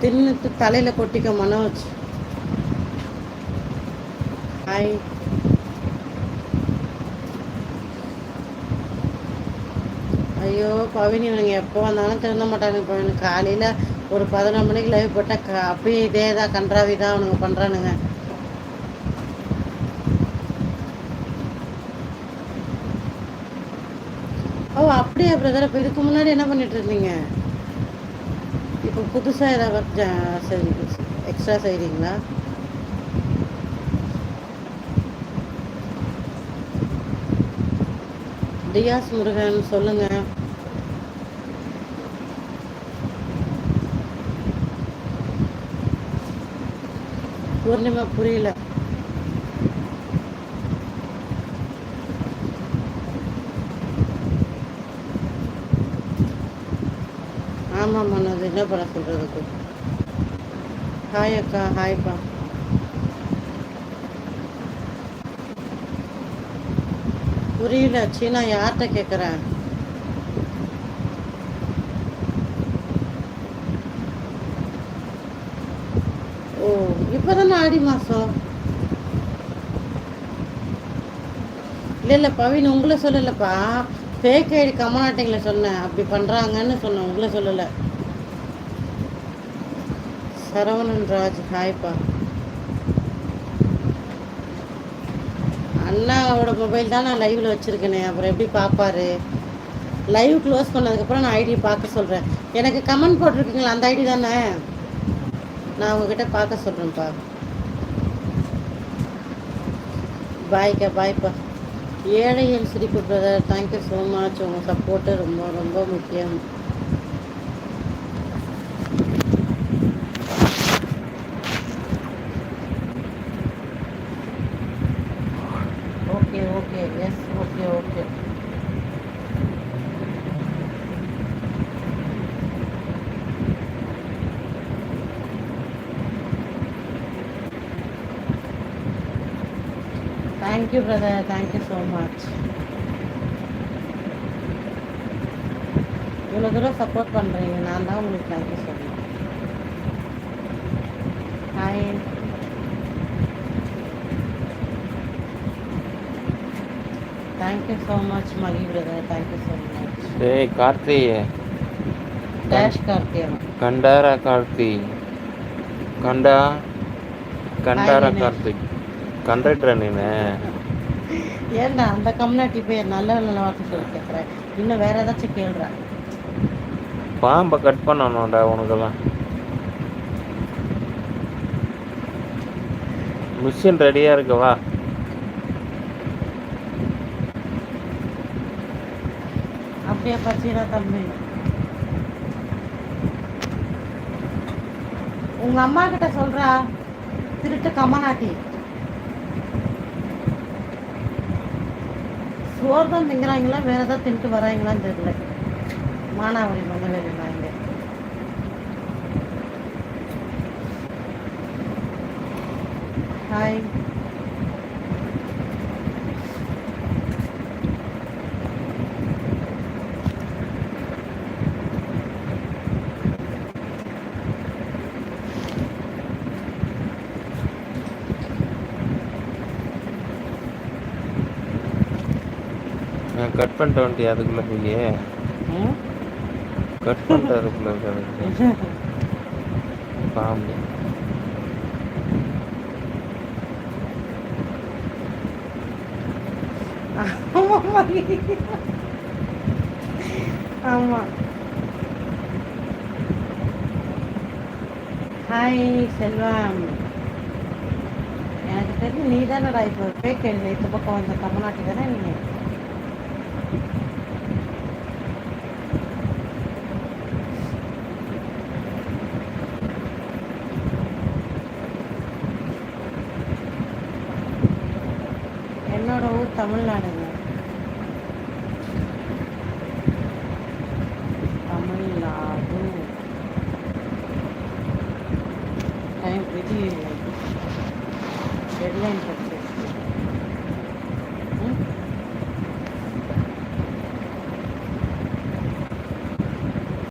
தின்னுட்டு தலையில் கொட்டிக்க மனோஜ் ஹாய் ஐயோ பவினி இவனுங்க எப்போ வந்தாலும் திருந்த மாட்டானுங்க. பவினி காலையில் ஒரு பதினொரு மணிக்கு லைவ் போட்டால் க இதே தான் கன்றாவி தான் அவனுங்க பண்ணுறானுங்க ஓ அப்படியா பிரதர் இப்போ இதுக்கு முன்னாடி என்ன பண்ணிட்டு இருந்தீங்க? இப்போ புதுசாக ஏதாவது சரி எக்ஸ்ட்ரா செய்கிறீங்களா டியாஸ் முருகன் சொல்லுங்க. பூர்ணிமா புரியல. ஆமாம் மனோஜ் என்ன பண்ண சொல்கிறதுக்கு ஹாய் அக்கா ஹாய்ப்பா புரியல சீனா யார்கிட்ட கேட்குறேன் ஓ இப்போதானே ஆடி மாதம் இல்லை இல்லை பவின் உங்களை சொல்லலப்பா. ஃபேக் ஐடி கமநாட்டிங்கள சொன்னேன். அப்படி பண்ணுறாங்கன்னு சொன்னேன். உங்களை சொல்லலை. சரவணன் ராஜ் ஹாய்ப்பா அண்ணாவோட மொபைல் தான் நான் லைவில் வச்சுருக்கேனே. அப்புறம் எப்படி பார்ப்பாரு லைவ் க்ளோஸ் பண்ணதுக்கப்புறம் நான் ஐடி பார்க்க சொல்கிறேன் எனக்கு கமெண்ட் போட்டிருக்கீங்களா? அந்த ஐடி தானே? நான் உங்ககிட்ட பார்க்க சொல்கிறேன்ப்பா பாய்க்கா பாய்ப்பா ஏழைகள் சிரிப்பு brother thank you so much உங்கள் சப்போர்ட்டு ரொம்ப ரொம்ப முக்கியம். Thank you brother thank you so much இவ்வளோ தூரம் சப்போர்ட் பண்ணுறீங்க நான் தான் உங்களுக்கு தேங்க்யூ சொல்லணும். Hi thank you so much Mahi brother thank you so much டேய் கார்த்தி டேஷ் கார்த்தியன் கண்டாரா கார்த்தி? கண்டா? கண்டாரா கார்த்திக் கண்டக்டரா நீனு? ஏன்டா அந்த கம்யூனிட்டி போய் நல்ல நல்ல வார்த்தை சொல்லி கேட்குறேன் இன்னும் வேற ஏதாச்சும் கேள்றேன் பாம்பை கட் பண்ணணும்டா உனக்கெல்லாம். மிஷின் ரெடியா இருக்கு வா. அப்படியே பச்சீரா தம்பி. உங்க அம்மா கிட்ட சொல்றா திருட்டு கம்மநாட்டி சோறு தான் திங்கிறாங்களா வேற ஏதாவது தின்ட்டு வராங்களான்னு தெரியல. மானாவரி மங்கள வாங்க ஹாய் நான் கட் பண்ணிட்டு வந்துட்டியா அதுக்குள்ள போய் கட் பண்ணிட்டு அதுக்குள்ள இருக்கு பாம்பு. ஆமா. ஹாய் செல்வம். எனக்கு தெரிஞ்சு நீ தானடா இப்போ ஃபேக் எழுதி இந்த பக்கம் வந்த தமிழ்நாட்டு தானே நீ? தமிழ்நாடுங்க. தமிழ்நாடு. டைம் விதி டெட்லைன் பற்றி